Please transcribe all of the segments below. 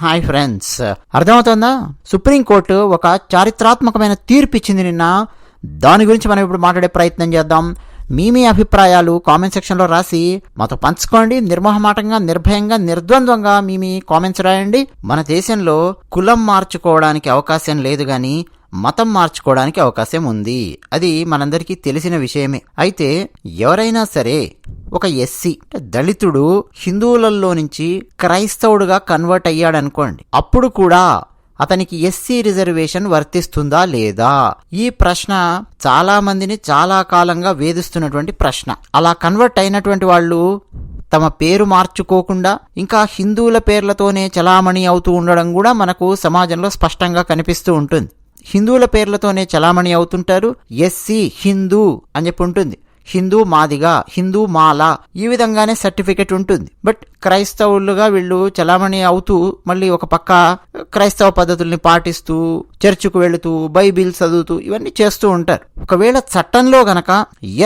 Hi friends. అర్థమవుతుందా? Supreme court ఒక చారిత్రాత్మకమైన తీర్పు ఇచ్చింది నిన్న. దాని గురించి మనం ఇప్పుడు మాట్లాడే ప్రయత్నం చేద్దాం. మీ మీ అభిప్రాయాలు కామెంట్ సెక్షన్లో రాసి మాతో పంచుకోండి. నిర్మోహమాటంగా నిర్భయంగా నిర్ద్వంద్వంగా మీ మీ కామెంట్స్ రాయండి. మన దేశంలో కులం మార్చుకోవడానికి అవకాశం లేదు కానీ మతం మార్చుకోవడానికి అవకాశం ఉంది. అది మనందరికీ తెలిసిన విషయమే. అయితే ఎవరైనా సరే ఒక ఎస్సీ. దళితుడు హిందువులలో నుంచి క్రైస్తవుడుగా కన్వర్ట్ అయ్యాడనుకోండి. అప్పుడు కూడా అతనికి ఎస్సీ రిజర్వేషన్ వర్తిస్తుందా లేదా? ఈ ప్రశ్న చాలా మందిని చాలా కాలంగా వేధిస్తున్నటువంటి ప్రశ్న. అలా కన్వర్ట్ అయినటువంటి వాళ్ళు తమ పేరు మార్చుకోకుండా ఇంకా హిందువుల పేర్లతోనే చలామణి అవుతూ ఉండడం కూడా మనకు సమాజంలో స్పష్టంగా కనిపిస్తూ ఉంటుంది. హిందువుల పేర్లతోనే చలామణి అవుతుంటారు ఎస్సీ హిందూ అని చెప్పి ఉంటుంది. హిందూ మాదిగా హిందూ మాల ఈ విధంగానే సర్టిఫికెట్ ఉంటుంది. బట్ క్రైస్తవులుగా వీళ్ళు చలామణి అవుతూ మళ్ళీ ఒక పక్క క్రైస్తవ పద్ధతుల్ని పాటిస్తూ చర్చికు వెళుతూ బైబిల్ చదువుతూ ఇవన్నీ చేస్తూ ఉంటారు. ఒకవేళ చట్టంలో గనక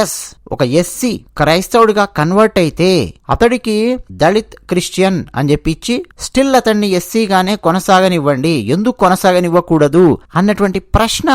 ఎస్ ఒక ఎస్సీ క్రైస్తవుడిగా కన్వర్ట్ అయితే అతడికి దళిత్ క్రిస్టియన్ అని చెప్పిచ్చి స్టిల్ అతన్ని ఎస్సీగానే కొనసాగనివ్వండి. ఎందుకు కొనసాగనివ్వకూడదు? అన్నటువంటి ప్రశ్న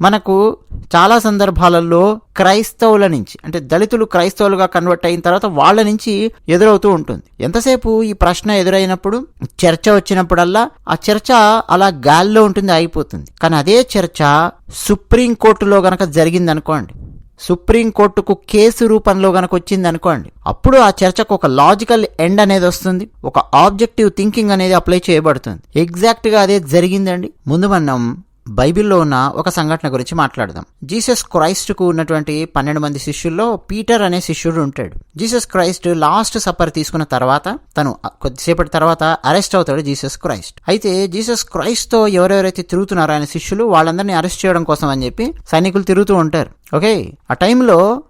మనకు చాలా సందర్భాలలో క్రైస్తవుల నుంచి అంటే దళితులు క్రైస్తవులుగా కన్వర్ట్ అయిన తర్వాత వాళ్ళ నుంచి ఎదురవుతూ ఉంటుంది. ఎంతసేపు ఈ ప్రశ్న ఎదురైనప్పుడు? చర్చ వచ్చినప్పుడల్లా. ఆ చర్చ అలా గాల్లో ఉంటుంది అయిపోతుంది కానీ అదే చర్చ సుప్రీంకోర్టులో గనక జరిగిందనుకోండి సుప్రీంకోర్టుకు కేసు రూపంలో గనక వచ్చింది అనుకోండి అప్పుడు ఆ చర్చకు ఒక లాజికల్ ఎండ్ అనేది వస్తుంది. ఒక ఆబ్జెక్టివ్ థింకింగ్ అనేది అప్లై చేయబడుతుంది. ఎగ్జాక్ట్గా అదే జరిగిందండి. ముందు మనం బైబిల్లో ఉన్న ఒక సంఘటన గురించి మాట్లాడదాం. జీసస్ క్రైస్ట్కు ఉన్నటువంటి పన్నెండు మంది శిష్యుల్లో పీటర్ అనే శిష్యుడు ఉంటాడు. జీసస్ క్రైస్ట్ లాస్ట్ సప్పర్ తీసుకున్న తర్వాత తను కొద్దిసేపటి తర్వాత అరెస్ట్ అవుతాడు జీసస్ క్రైస్ట్. అయితే జీసస్ క్రైస్ట్తో ఎవరెవరైతే తిరుగుతున్నారో ఆయన శిష్యులు వాళ్ళందరినీ అరెస్ట్ చేయడం కోసం అని చెప్పి సైనికులు తిరుగుతూ ఉంటారు. ఓకే? ఆ టైంలో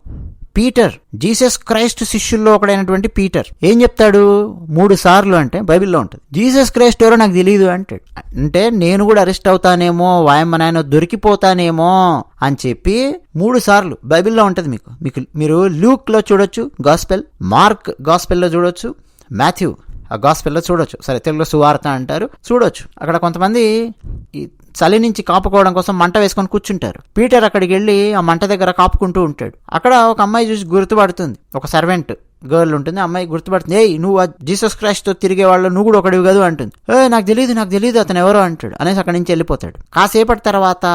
పీటర్ జీసస్ క్రైస్ట్ శిష్యుల్లో ఒకడైనటువంటి పీటర్. ఏం చెప్తాడు? మూడు సార్లు అంటే బైబిల్లో ఉంటుంది. జీసస్ క్రైస్ట్ ఎవరో నాకు తెలియదు అంటాడు. అంటే నేను కూడా అరెస్ట్ అవుతానేమో వాయమ్మ నాయన దొరికిపోతానేమో అని చెప్పి మూడు సార్లు బైబిల్లో ఉంటుంది మీకు. మీకు మీరు లూక్లో చూడొచ్చు గాస్పెల్ మార్క్ గాస్పెల్లో చూడొచ్చు మాథ్యూ ఆ గాస్పెల్లో చూడొచ్చు. సరే తెలుగులో సువార్త అంటారు చూడొచ్చు. అక్కడ కొంతమంది ఈ చలి నుంచి కాపుకోవడం కోసం మంట వేసుకొని కూర్చుంటారు. పీటర్ అక్కడికి వెళ్ళి ఆ మంట దగ్గర కాపుకుంటూ ఉంటాడు. అక్కడ ఒక అమ్మాయి చూసి గుర్తుపడుతుంది. ఒక సర్వెంట్ గర్ల్ ఉంటుంది. అమ్మాయి గుర్తుపడుతుంది. ఏయ్ నువ్వు జీసస్ క్రైస్ట్తో తిరిగే వాళ్ళు నువ్వు కూడా ఒకడివి కదా అంటుంది. ఏ నాకు తెలియదు నాకు తెలియదు అతను ఎవరో అంటాడు. అనేసి అక్కడి నుంచి వెళ్ళిపోతాడు. కాసేపటి తర్వాత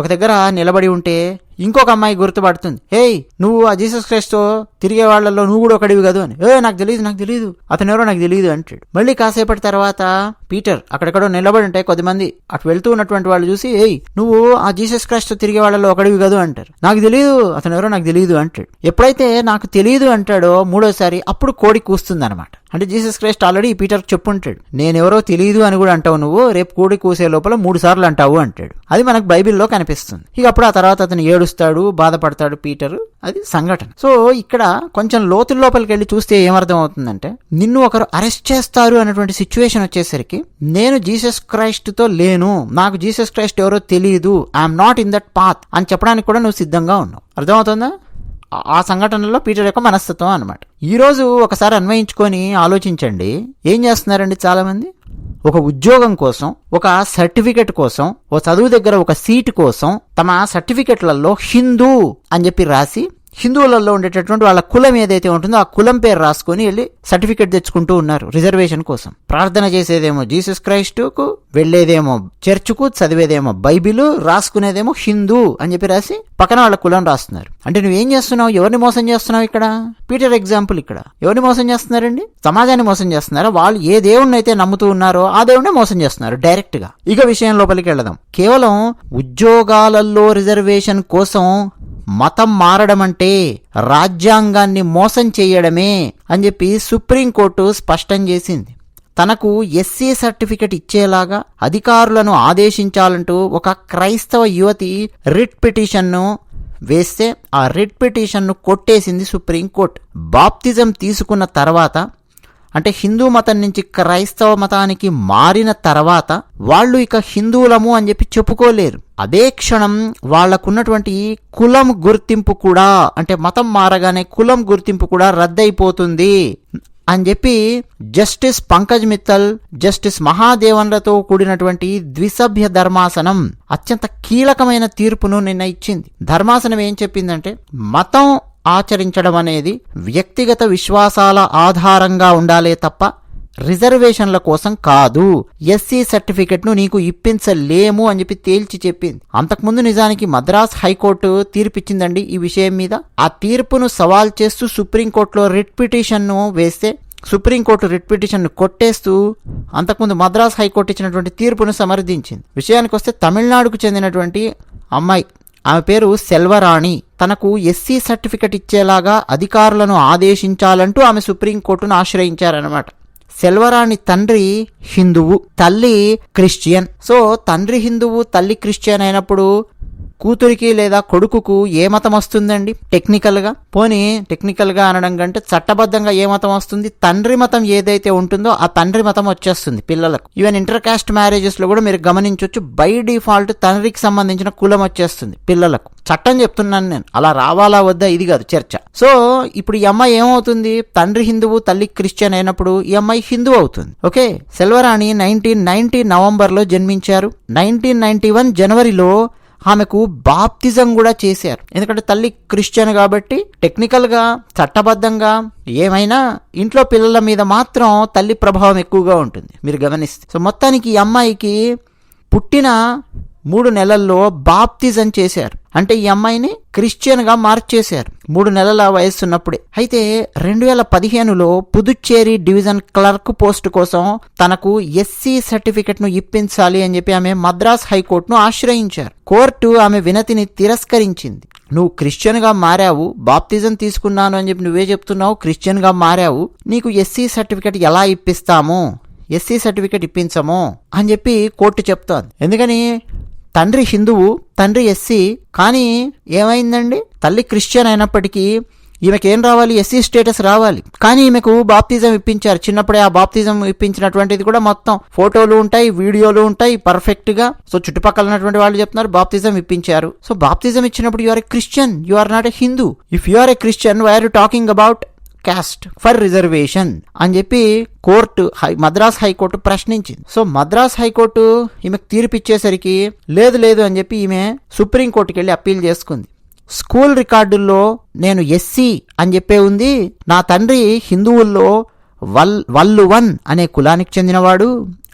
ఒక దగ్గర నిలబడి ఉంటే ఇంకొక అమ్మాయి గుర్తుపడుతుంది. హేయ్ నువ్వు ఆ జీసస్ క్రైస్తో తిరిగే వాళ్ళలో నువ్వు కూడా ఒకటివి కదా? అని. ఏ నాకు తెలియదు నాకు తెలియదు అతను ఎవరో నాకు తెలియదు అంటాడు. మళ్ళీ కాసేపటి తర్వాత పీటర్ అక్కడెక్కడో నిలబడి ఉంటాయి కొద్దిమంది అటు వెళ్తూ ఉన్నటువంటి వాళ్ళు చూసి ఏయ్ నువ్వు ఆ జీసస్ క్రైస్ట్ తిరిగే వాళ్ళలో ఒకడివి కదా? అంటారు. నాకు తెలియదు అతను ఎవరో నాకు తెలియదు అంటాడు. ఎప్పుడైతే నాకు తెలియదు అంటాడో మూడోసారి అప్పుడు కోడి కూస్తుంది అనమాట అంటే జీసస్ క్రైస్ట్ ఆల్రెడీ పీటర్ పీటర్కి చెప్పుంటాడు నేనెవరో తెలియదు అని కూడా అంటావు నువ్వు రేపు కూడి కూసే లోపల మూడు సార్లు అంటావు అంటాడు. అది మనకు బైబిల్లో కనిపిస్తుంది. ఇక అప్పుడు ఆ తర్వాత అతను ఏడుస్తాడు బాధపడతాడు పీటర్. అది సంఘటన. సో ఇక్కడ కొంచెం లోతుల లోపలికి వెళ్ళి చూస్తే ఏమర్థం అవుతుందంటే నిన్ను ఒకరు అరెస్ట్ చేస్తారు అనేటువంటి సిచ్యువేషన్ వచ్చేసరికి నేను జీసస్ క్రైస్ట్తో లేను నాకు జీసస్ క్రైస్ట్ ఎవరో తెలియదు I'm not in that path అని చెప్పడానికి కూడా నువ్వు సిద్ధంగా ఉన్నావు. అర్థమవుతుందా? ఆ సంఘటనలో పీటర్ యొక్క మనస్తత్వం అనమాట ఈరోజు ఒకసారి అన్వయించుకొని ఆలోచించండి. ఏం చేస్తున్నారండి చాలామంది? ఒక ఉద్యోగం కోసం ఒక సర్టిఫికెట్ కోసం ఓ చదువు దగ్గర ఒక సీట్ కోసం తమ సర్టిఫికెట్లలో హిందూ అని చెప్పి రాసి హిందువులలో ఉండేటటువంటి వాళ్ళ కులం ఏదైతే ఉంటుందో ఆ కులం పేరు రాసుకొని వెళ్ళి సర్టిఫికెట్ తెచ్చుకుంటూ ఉన్నారు రిజర్వేషన్ కోసం. ప్రార్థన చేసేదేమో జీసస్ క్రైస్టుకు వెళ్ళేదేమో చర్చ్కు చదివేదేమో బైబిల్ రాసుకునేదేమో హిందూ అని చెప్పి రాసి పక్కన వాళ్ళ కులం రాస్తున్నారు. అంటే నువ్వేం చేస్తున్నావు? ఎవరిని మోసం చేస్తున్నావు ఇక్కడ? పీటర్ ఎగ్జాంపుల్ ఇక్కడ. ఎవరిని మోసం చేస్తున్నారండి? సమాజాన్ని మోసం చేస్తున్నారా? వాళ్ళు ఏ దేవుణ్ణి అయితే నమ్ముతూ ఉన్నారో ఆ దేవుణ్ణి మోసం చేస్తున్నారు డైరెక్ట్గా ఇక విషయం లోపలికి వెళదాం. కేవలం ఉద్యోగాలలో రిజర్వేషన్ కోసం మతం మారడం అంటే రాజ్యాంగాన్ని మోసం చేయడమే అని చెప్పి సుప్రీంకోర్టు స్పష్టం చేసింది. తనకు ఎస్సీ సర్టిఫికెట్ ఇచ్చేలాగా అధికారులను ఆదేశించాలంటూ ఒక క్రైస్తవ యువతి రిట్ పిటిషన్ను వేస్తే ఆ రిట్ పిటిషన్ను కొట్టేసింది సుప్రీంకోర్టు. బాప్తిజం తీసుకున్న తర్వాత అంటే హిందూ మతం నుంచి క్రైస్తవ మతానికి మారిన తర్వాత వాళ్ళు ఇక హిందువులము అని చెప్పి చెప్పుకోలేరు. అదే క్షణం వాళ్ళకున్నటువంటి కులం గుర్తింపు కూడా అంటే మతం మారగానే కులం గుర్తింపు కూడా రద్దయిపోతుంది అని చెప్పి జస్టిస్ పంకజ్ మిత్తల్ జస్టిస్ మహాదేవన్లతో కూడినటువంటి ద్విసభ్య ధర్మాసనం అత్యంత కీలకమైన తీర్పును నిన్న ఇచ్చింది. ధర్మాసనం ఏం చెప్పిందంటే మతం ఆచరించడం అనేది వ్యక్తిగత విశ్వాసాల ఆధారంగా ఉండాలే తప్ప రిజర్వేషన్ల కోసం కాదు. ఎస్సీ సర్టిఫికెట్ను నీకు ఇప్పించలేము అని చెప్పి తేల్చి చెప్పింది. అంతకుముందు నిజానికి మద్రాస్ హైకోర్టు తీర్పిచ్చిందండి ఈ విషయం మీద. ఆ తీర్పును సవాల్ చేస్తూ సుప్రీంకోర్టులో రిట్ పిటిషన్ను వేస్తే సుప్రీంకోర్టు రిట్ పిటిషన్ను కొట్టేస్తూ అంతకుముందు మద్రాస్ హైకోర్టు ఇచ్చినటువంటి తీర్పును సమర్థించింది. విషయానికి వస్తే తమిళనాడుకు చెందినటువంటి అమ్మాయి ఆమె పేరు సెల్వరాణి. తనకు ఎస్సీ సర్టిఫికెట్ ఇచ్చేలాగా అధికారులను ఆదేశించాలంటూ ఆమె సుప్రీంకోర్టును ఆశ్రయించారనమాట సెల్వరాణి తండ్రి హిందువు తల్లి క్రిస్టియన్. సో తండ్రి హిందువు తల్లి క్రిస్టియన్ అయినప్పుడు కూతురికి లేదా కొడుకుకు ఏ మతం వస్తుందండి? టెక్నికల్గా? పోనీ టెక్నికల్గా అనడం కంటే చట్టబద్ధంగా ఏ మతం వస్తుంది? తండ్రి మతం ఏదైతే ఉంటుందో ఆ తండ్రి మతం వచ్చేస్తుంది పిల్లలకు. ఈవెన్ ఇంటర్ కాస్ట్ కూడా మీరు గమనించవచ్చు బై డిఫాల్ట్ తండ్రికి సంబంధించిన కులం వచ్చేస్తుంది పిల్లలకు. చట్టం చెప్తున్నాను నేను. అలా రావాలా వద్దా? ఇది కాదు చర్చ. సో ఇప్పుడు ఈ అమ్మాయి ఏమవుతుంది? తండ్రి హిందువు తల్లి క్రిస్టియన్ అయినప్పుడు ఈ అమ్మాయి హిందూ అవుతుంది. ఓకే? సెల్వరాణి నైన్టీన్ నైన్టీ నవంబర్లో జన్మించారు. నైన్టీన్ నైన్టీ వన్ జనవరిలో ఆమెకు బాప్తిజం కూడా చేశారు. ఎందుకంటే తల్లి క్రిస్టియన్ కాబట్టి టెక్నికల్గా చట్టబద్ధంగా ఏమైనా ఇంట్లో పిల్లల మీద మాత్రం తల్లి ప్రభావం ఎక్కువగా ఉంటుంది. మీరు గమనిస్తే. సో మొత్తానికి ఈ అమ్మాయికి పుట్టిన మూడు నెలల్లో బాప్తిజం చేశారు. అంటే ఈ అమ్మాయిని క్రిస్టియన్గా మార్చేశారు మూడు నెలల వయస్సున్నప్పుడే అయితే రెండు వేల పదిహేనులో పుదుచ్చేరి డివిజన్ క్లర్క్ పోస్ట్ కోసం తనకు ఎస్సీ సర్టిఫికెట్ను ఇప్పించాలి అని చెప్పి ఆమె మద్రాస్ హైకోర్టును ఆశ్రయించారు. కోర్టు ఆమె వినతిని తిరస్కరించింది. నువ్వు క్రిస్టియన్గా మారావు బాప్తిజం తీసుకున్నాను అని చెప్పి నువ్వే చెప్తున్నావు క్రిస్టియన్గా మారావు నీకు ఎస్సీ సర్టిఫికెట్ ఎలా ఇప్పిస్తాము? ఎస్సీ సర్టిఫికెట్ ఇప్పించము? అని చెప్పి కోర్టు చెప్తోంది. ఎందుకని? తండ్రి హిందువు తండ్రి ఎస్సీ కానీ ఏమైందండి? తల్లి క్రిస్టియన్ అయినప్పటికీ ఈమెకి ఏం రావాలి? ఎస్సీ స్టేటస్ రావాలి. కానీ ఈమెకు బాప్తిజం ఇప్పించారు. చిన్నప్పుడే ఆ బాప్తిజం ఇప్పించినటువంటిది కూడా మొత్తం ఫోటోలు ఉంటాయి వీడియోలు ఉంటాయి పర్ఫెక్ట్గా సో చుట్టుపక్కల ఉన్నటువంటి వాళ్ళు చెప్తున్నారు బాప్తిజం ఇప్పించారు. సో బాప్తిజం ఇచ్చినప్పుడు you are a Christian you are not a Hindu if you are a Christian why are you talking about caste for reservation అని చెప్పి court high Madras high court ప్రశ్నించింది. సో మద్రాస్ హైకోర్టు ఈమెకు తీర్పు ఇచ్చేసరికి లేదు లేదు అని చెప్పి ఈమె సుప్రీంకోర్టుకి వెళ్ళి అప్పీల్ చేసుకుంది. స్కూల్ రికార్డుల్లో నేను ఎస్సీ అని చెప్పే ఉంది. నా తండ్రి హిందువుల్లో వల్ వల్లువన్ అనే కులానికి చెందినవాడు.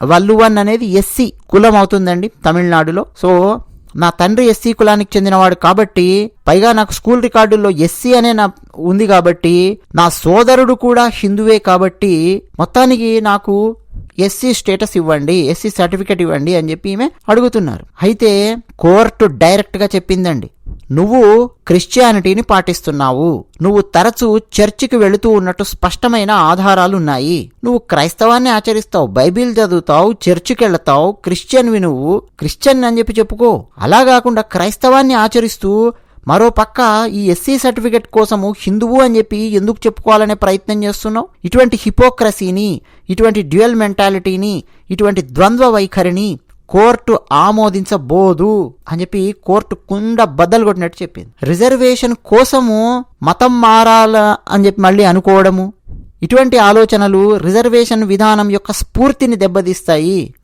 వల్లువన్ అనేది ఎస్సీ కులం అవుతుందండి తమిళనాడులో. సో నా తండ్రి ఎస్సీ కులానికి చెందినవాడు కాబట్టి పైగా నాకు స్కూల్ రికార్డుల్లో ఎస్సీ అనే నా ఉంది కాబట్టి నా సోదరుడు కూడా హిందువే కాబట్టి మొత్తానికి నాకు ఎస్సీ స్టేటస్ ఇవ్వండి ఎస్సీ సర్టిఫికేట్ ఇవ్వండి అని చెప్పి ఈమె అడుగుతున్నారు. అయితే కోర్టు డైరెక్ట్గా చెప్పిందండి నువ్వు క్రిస్టియానిటీని పాటిస్తున్నావు. నువ్వు తరచూ చర్చికి వెళుతూ ఉన్నట్టు స్పష్టమైన ఆధారాలు ఉన్నాయి. నువ్వు క్రైస్తవాన్ని ఆచరిస్తావు బైబిల్ చదువుతావు చర్చికి వెళతావు క్రిస్టియన్వి నువ్వు. క్రిస్టియన్ అని చెప్పి చెప్పుకో. అలా కాకుండా క్రైస్తవాన్ని ఆచరిస్తూ మరో పక్క ఈ ఎస్సీ సర్టిఫికెట్ కోసము హిందువు అని చెప్పి ఎందుకు చెప్పుకోవాలనే ప్రయత్నం చేస్తున్నావు? ఇటువంటి హిపోక్రసీని ఇటువంటి డ్యూయల్ మెంటాలిటీని ఇటువంటి ద్వంద్వ వైఖరిని కోర్టు ఆమోదించబోదు అని చెప్పి కోర్టు కుండ బద్దలు కొట్టినట్టు చెప్పింది. రిజర్వేషన్ కోసము మతం మారాల అని చెప్పి మళ్ళీ అనుకోవడము? ఇటువంటి ఆలోచనలు రిజర్వేషన్ విధానం యొక్క స్ఫూర్తిని దెబ్బతీస్తాయి.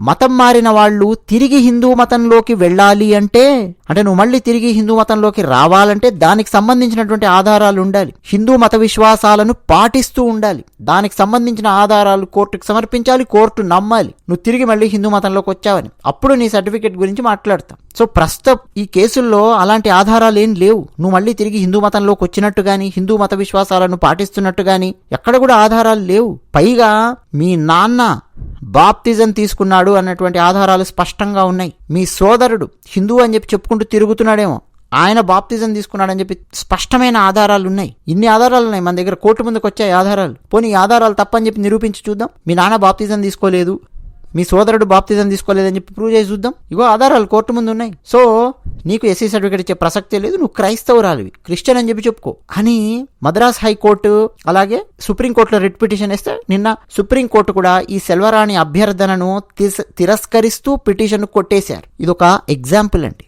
మతం మారిన వాళ్ళు తిరిగి హిందూ మతంలోకి వెళ్ళాలి అంటే అంటే నువ్వు మళ్ళీ తిరిగి హిందూ మతంలోకి రావాలంటే దానికి సంబంధించినటువంటి ఆధారాలు ఉండాలి. హిందూ మత విశ్వాసాలను పాటిస్తూ ఉండాలి. దానికి సంబంధించిన ఆధారాలు కోర్టుకు సమర్పించాలి కోర్టు నమ్మాలి. నువ్వు తిరిగి మళ్ళీ హిందూ మతంలోకి వచ్చావని. అప్పుడు నీ సర్టిఫికేట్ గురించి మాట్లాడతాం. సో ప్రస్తుతం ఈ కేసుల్లో అలాంటి ఆధారాలు ఏం లేవు. నువ్వు మళ్ళీ తిరిగి హిందూ మతంలోకి వచ్చినట్టు కానీ హిందూ మత విశ్వాసాలను పాటిస్తున్నట్టు కానీ ఎక్కడ కూడా ఆధారాలు లేవు. పైగా మీ నాన్న బాప్తిజం తీసుకున్నాడు అన్నటువంటి ఆధారాలు స్పష్టంగా ఉన్నాయి. మీ సోదరుడు హిందూ అని చెప్పి చెప్పుకుంటూ తిరుగుతున్నాడేమో. ఆయన బాప్తిజం తీసుకున్నాడని చెప్పి స్పష్టమైన ఆధారాలు ఉన్నాయి. ఇన్ని ఆధారాలు ఉన్నాయి. మన దగ్గర కోర్టు ముందుకు వచ్చాయి ఆధారాలు. పోనీ ఆధారాలు తప్పని చెప్పి నిరూపించి చూద్దాం. మీ నాన్న బాప్తిజం తీసుకోలేదు. మీ సోదరుడు బాప్తిజం తీసుకోలేదని చెప్పి ప్రూవ్ చేసి చూద్దాం. ఇగో ఆధారాలు కోర్టు ముందు ఉన్నాయి. సో నీకు ఎస్సీ సర్టిఫికేట్ ఇచ్చే ప్రసక్తే లేదు నువ్వు క్రైస్తవురాలివి. క్రిస్టియన్ అని చెప్పి చెప్పుకో. అని మద్రాస్ హైకోర్టు అలాగే సుప్రీంకోర్టులో రిట్ పిటిషన్ వేస్తే నిన్న సుప్రీంకోర్టు కూడా ఈ సెల్వరాణి అభ్యర్థనను తిరస్కరిస్తూ పిటిషన్ కొట్టేశారు. ఇది ఒక ఎగ్జాంపుల్ అండి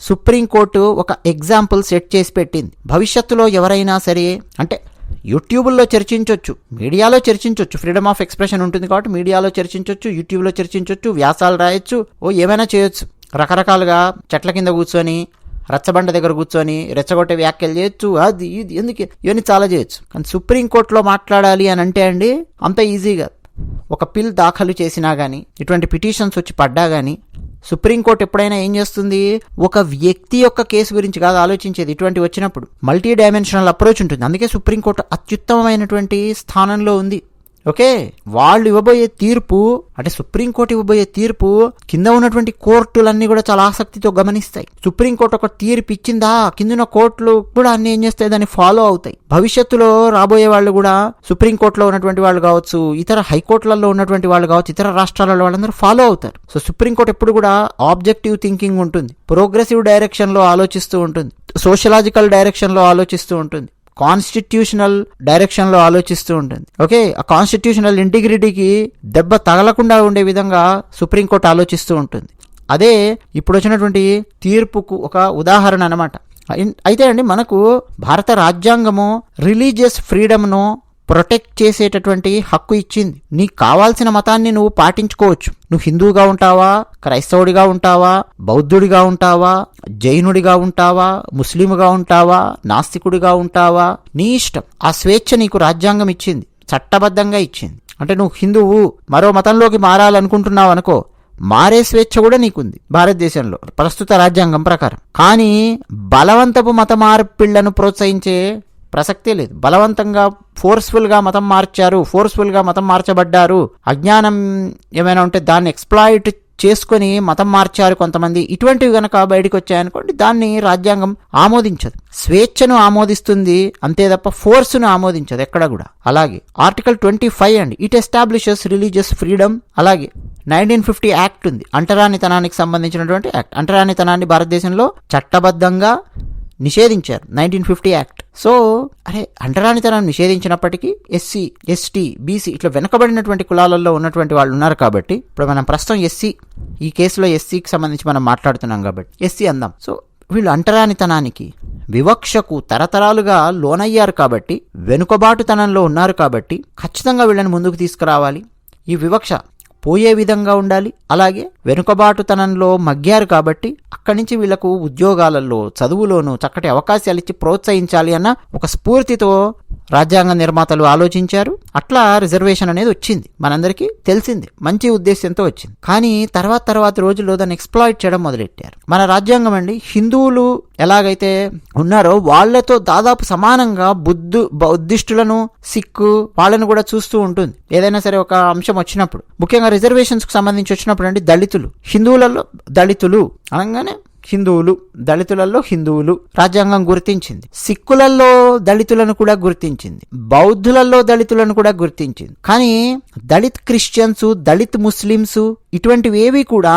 సుప్రీంకోర్టు ఒక ఎగ్జాంపుల్ సెట్ చేసి పెట్టింది. భవిష్యత్తులో ఎవరైనా సరే అంటే యూట్యూబ్లో చర్చించవచ్చు మీడియాలో చర్చించవచ్చు ఫ్రీడమ్ ఆఫ్ ఎక్స్ప్రెషన్ ఉంటుంది కాబట్టి మీడియాలో చర్చించవచ్చు యూట్యూబ్లో చర్చించవచ్చు వ్యాసాలు రాయొచ్చు ఓ ఏమైనా చేయొచ్చు. రకరకాలుగా చెట్ల కింద కూర్చొని రచ్చబండ దగ్గర కూర్చొని రెచ్చగొట్టే వ్యాఖ్యలు చేయొచ్చు అది ఇది ఎందుకు ఇవన్నీ చాలా చేయొచ్చు. కానీ సుప్రీంకోర్టులో మాట్లాడాలి అని అంటే అండి అంత ఈజీగా. ఒక పిల్ దాఖలు చేసినా కానీ ఇటువంటి పిటిషన్స్ వచ్చి పడ్డా కానీ సుప్రీంకోర్టు ఎప్పుడైనా ఏం చేస్తుంది? ఒక వ్యక్తి యొక్క కేసు గురించి కాదు ఆలోచించేది ఇటువంటి వచ్చినప్పుడు. మల్టీ డైమెన్షనల్ అప్రోచ్ ఉంటుంది. అందుకే సుప్రీంకోర్టు అత్యుత్తమమైనటువంటి స్థానంలో ఉంది. ఓకే? వాళ్ళు ఇవ్వబోయే తీర్పు అంటే సుప్రీంకోర్టు ఇవ్వబోయే తీర్పు కింద ఉన్నటువంటి కోర్టులన్నీ కూడా చాలా ఆసక్తితో గమనిస్తాయి. సుప్రీంకోర్టు ఒక తీర్పు ఇచ్చిందా? కింద కోర్టులు కూడా అన్ని ఏం చేస్తాయి? దాన్ని ఫాలో అవుతాయి. భవిష్యత్తులో రాబోయే వాళ్ళు కూడా సుప్రీంకోర్టులో ఉన్నటువంటి వాళ్ళు కావచ్చు ఇతర హైకోర్టులలో ఉన్నటువంటి వాళ్ళు కావచ్చు ఇతర రాష్ట్రాలలో వాళ్ళందరూ ఫాలో అవుతారు. సో సుప్రీంకోర్టు ఎప్పుడు కూడా ఆబ్జెక్టివ్ థింకింగ్ ఉంటుంది. ప్రోగ్రెసివ్ డైరెక్షన్లో ఆలోచిస్తూ ఉంటుంది. సోషలాజికల్ డైరెక్షన్లో ఆలోచిస్తూ ఉంటుంది. కాన్స్టిట్యూషనల్ డైరెక్షన్లో ఆలోచిస్తూ ఉంటుంది. ఓకే ఆ కాన్స్టిట్యూషనల్ ఇంటిగ్రిటీకి దెబ్బ తగలకుండా ఉండే విధంగా సుప్రీంకోర్టు ఆలోచిస్తూ ఉంటుంది. అదే ఇప్పుడు వచ్చినటువంటి తీర్పుకు ఒక ఉదాహరణ అనమాట అయితే అండి మనకు భారత రాజ్యాంగము రిలీజియస్ ఫ్రీడమ్ను ప్రొటెక్ట్ చేసేటటువంటి హక్కు ఇచ్చింది. నీకు కావాల్సిన మతాన్ని నువ్వు పాటించుకోవచ్చు. నువ్వు హిందువుగా ఉంటావా? క్రైస్తవుడిగా ఉంటావా? బౌద్ధుడిగా ఉంటావా? జైనుడిగా ఉంటావా? ముస్లింగా ఉంటావా? నాస్తికుడిగా ఉంటావా? నీ ఇష్టం. ఆ స్వేచ్ఛ నీకు రాజ్యాంగం ఇచ్చింది. చట్టబద్ధంగా ఇచ్చింది. అంటే నువ్వు హిందువు మరో మతంలోకి మారాలనుకుంటున్నావు అనుకో మారే స్వేచ్ఛ కూడా నీకుంది భారతదేశంలో ప్రస్తుత రాజ్యాంగం ప్రకారం. కానీ బలవంతపు మత మార్పిళ్ళను ప్రోత్సహించే ప్రసక్తే లేదు. బలవంతంగా ఫోర్స్ఫుల్గా మతం మార్చారు ఫోర్స్ఫుల్గా మతం మార్చబడ్డారు. అజ్ఞానం ఏమైనా ఉంటే దాన్ని ఎక్స్ప్లాయిట్ చేసుకొని మతం మార్చారు కొంతమంది. ఇటువంటివి కనుక బయటకు వచ్చాయనుకోండి దాన్ని రాజ్యాంగం ఆమోదించదు. స్వేచ్ఛను ఆమోదిస్తుంది అంతే తప్ప ఫోర్స్ను ఆమోదించదు ఎక్కడ కూడా. అలాగే ఆర్టికల్ ట్వంటీ ఫైవ్ అండి. ఇట్ ఎస్టాబ్లిషెస్ రిలీజియస్ ఫ్రీడమ్ అలాగే నైన్టీన్ ఫిఫ్టీ యాక్ట్ ఉంది. అంటరానితనానికి సంబంధించినటువంటి యాక్ట్ అంటరానితనాన్ని భారతదేశంలో చట్టబద్ధంగా నిషేధించారు. నైన్టీన్ ఫిఫ్టీ యాక్ట్ సో అరే అంటరానితనం నిషేధించినప్పటికీ ఎస్సీ ఎస్టీ బీసీ ఇట్లా వెనకబడినటువంటి కులాలలో ఉన్నటువంటి వాళ్ళు ఉన్నారు కాబట్టి ఇప్పుడు మనం ప్రస్తుతం ఎస్సీ ఈ కేసులో ఎస్సీకి సంబంధించి మనం మాట్లాడుతున్నాం కాబట్టి ఎస్సీ అందాం. సో వీళ్ళు అంటరానితనానికి వివక్షకు తరతరాలుగా లోనయ్యారు కాబట్టి వెనుకబాటుతనంలో ఉన్నారు కాబట్టి ఖచ్చితంగా వీళ్ళని ముందుకు తీసుకురావాలి. ఈ వివక్ష పోయే విధంగా ఉండాలి. అలాగే వెనుకబాటుతనంలో మగ్గారు కాబట్టి అక్కడి నుంచి వీళ్ళకు ఉద్యోగాలలో చదువులోనూ చక్కటి అవకాశాలు ఇచ్చి ప్రోత్సహించాలి అన్న ఒక స్ఫూర్తితో రాజ్యాంగ నిర్మాతలు ఆలోచించారు. అట్లా రిజర్వేషన్ అనేది వచ్చింది. మనందరికీ తెలిసింది. మంచి ఉద్దేశంతో వచ్చింది. కానీ తర్వాత తర్వాత రోజుల్లో దాన్ని ఎక్స్ప్లాయిట్ చేయడం మొదలెట్టారు. మన రాజ్యాంగం అండి హిందువులు ఎలాగైతే ఉన్నారో వాళ్ళతో దాదాపు సమానంగా బుద్ధు బౌద్ధిస్టులను సిక్కు వాళ్ళను కూడా చూస్తూ ఉంటుంది. ఏదైనా సరే ఒక అంశం వచ్చినప్పుడు. ముఖ్యంగా రిజర్వేషన్స్కు సంబంధించి వచ్చినప్పుడు అండి దళితులు. హిందువులలో దళితులు అనగానే హిందువులు దళితులలో హిందువులు రాజ్యాంగం గుర్తించింది. సిక్కులలో దళితులను కూడా గుర్తించింది. బౌద్ధులలో దళితులను కూడా గుర్తించింది. కానీ దళిత్ క్రిస్టియన్స్ దళిత్ ముస్లిమ్స్ ఇటువంటివి ఏవి కూడా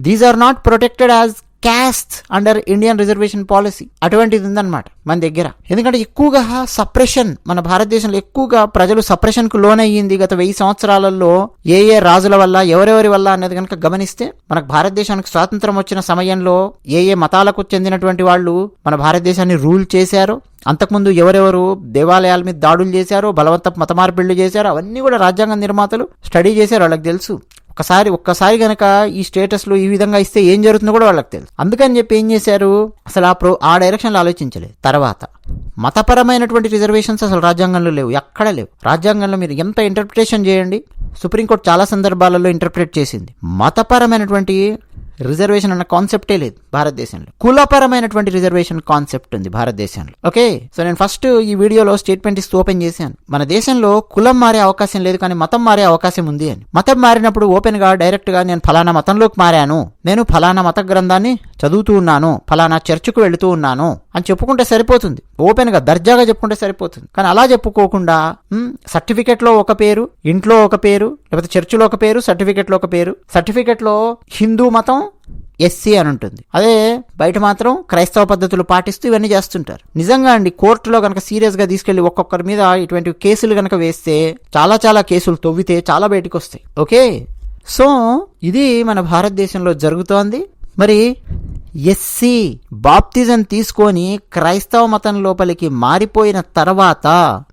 these are not protected as caste under Indian reservation policy అటువంటిది ఉందన్నమాట మన దగ్గర. ఎందుకంటే ఎక్కువగా సప్రెషన్ మన భారతదేశంలో ఎక్కువగా ప్రజలు సప్రెషన్కు లోనయ్యింది గత వెయ్యి సంవత్సరాలలో ఏ ఏ రాజుల వల్ల ఎవరెవరి వల్ల అనేది కనుక గమనిస్తే మనకు భారతదేశానికి స్వాతంత్రం వచ్చిన సమయంలో ఏ ఏ మతాలకు చెందినటువంటి వాళ్ళు మన భారతదేశాన్ని రూల్ చేశారో. అంతకుముందు ఎవరెవరు దేవాలయాల మీద దాడులు చేశారో బలవంత మత మార్పిళ్ళు చేశారో అవన్నీ కూడా రాజ్యాంగ నిర్మాతలు స్టడీ చేశారు వాళ్ళకి తెలుసు. ఒకసారి ఒక్కసారి గనక ఈ స్టేటస్లు ఈ విధంగా ఇస్తే ఏం జరుగుతుందో కూడా వాళ్ళకి తెలుసు. అందుకని చెప్పి ఏం చేశారు? అసలు ఆ ప్రో ఆ డైరెక్షన్లో ఆలోచించలేదు. తర్వాత మతపరమైనటువంటి రిజర్వేషన్స్ అసలు రాజ్యాంగంలో లేవు. ఎక్కడ లేవు. రాజ్యాంగంలో మీరు ఎంత ఇంటర్ప్రిటేషన్ చేయండి? సుప్రీంకోర్టు చాలా సందర్భాలలో ఇంటర్ప్రిట్ చేసింది. మతపరమైనటువంటి రిజర్వేషన్ అన్న కాన్సెప్టే లేదు భారతదేశంలో. కులపరమైనటువంటి రిజర్వేషన్ కాన్సెప్ట్ ఉంది భారతదేశంలో. ఓకే? సో నేను ఫస్ట్ ఈ వీడియోలో స్టేట్మెంట్ ఇస్తూ ఓపెన్ చేశాను. మన దేశంలో కులం మారే అవకాశం లేదు కానీ మతం మారే అవకాశం ఉంది అని. మతం మారినప్పుడు ఓపెన్గా డైరెక్ట్గా నేను ఫలానా మతంలోకి మారాను. నేను ఫలానా మత గ్రంథాన్ని చదువుతూ ఉన్నాను. ఫలానా చర్చ్కు వెళుతూ ఉన్నాను అని చెప్పుకుంటే సరిపోతుంది. ఓపెన్గా దర్జాగా చెప్పుకుంటే సరిపోతుంది. కానీ అలా చెప్పుకోకుండా సర్టిఫికెట్లో ఒక పేరు ఇంట్లో ఒక పేరు లేకపోతే చర్చిలో ఒక పేరు సర్టిఫికెట్లో ఒక పేరు సర్టిఫికెట్లో హిందూ మతం ఎస్సీ అని ఉంటుంది. అదే బయట మాత్రం క్రైస్తవ పద్ధతులు పాటిస్తూ ఇవన్నీ చేస్తుంటారు. నిజంగా అండి కోర్టులో కనుక సీరియస్గా తీసుకెళ్ళి ఒక్కొక్కరి మీద ఇటువంటి కేసులు కనుక వేస్తే చాలా చాలా కేసులు తవ్వితే చాలా బయటకు వస్తాయి ఓకే? సో ఇది మన భారతదేశంలో జరుగుతోంది. మరి ఎస్సీ బాప్తిజం తీసుకొని క్రైస్తవ మతం లోపలికి మారిపోయిన తర్వాత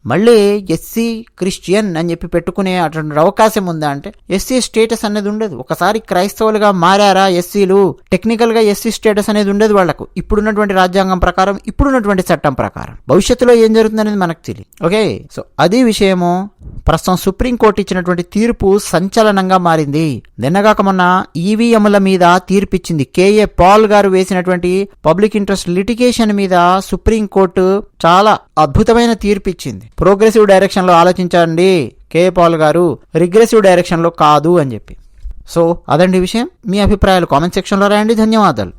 మళ్ళీ ఎస్సీ క్రిస్టియన్ అని చెప్పి పెట్టుకునే అటువంటి అవకాశం ఉందా అంటే ఎస్సీ స్టేటస్ అనేది ఉండదు. ఒకసారి క్రైస్తవులుగా మారారా ఎస్సీలు? టెక్నికల్గా ఎస్సీ స్టేటస్ అనేది ఉండదు వాళ్ళకు ఇప్పుడున్నటువంటి రాజ్యాంగం ప్రకారం ఇప్పుడున్నటువంటి చట్టం ప్రకారం. భవిష్యత్తులో ఏం జరుగుతుందనేది మనకు తెలియదు. ఓకే? సో అది విషయము ప్రస్తుతం సుప్రీంకోర్టు ఇచ్చినటువంటి తీర్పు సంచలనంగా మారింది. నిన్నగాక మొన్న ఈవీఎంల మీద తీర్పిచ్చింది. కేఏ పాల్ గారు వేసినటువంటి పబ్లిక్ ఇంట్రెస్ట్ లిటిగేషన్ మీద సుప్రీంకోర్టు చాలా అద్భుతమైన తీర్పు ఇచ్చింది ప్రోగ్రెసివ్ డైరెక్షన్లో ఆలోచించండి. కే. పాల్ గారు రిగ్రెసివ్ డైరెక్షన్లో కాదు అని చెప్పి. సో అదండి విషయం. మీ అభిప్రాయాలు కామెంట్ సెక్షన్లో రాయండి. ధన్యవాదాలు.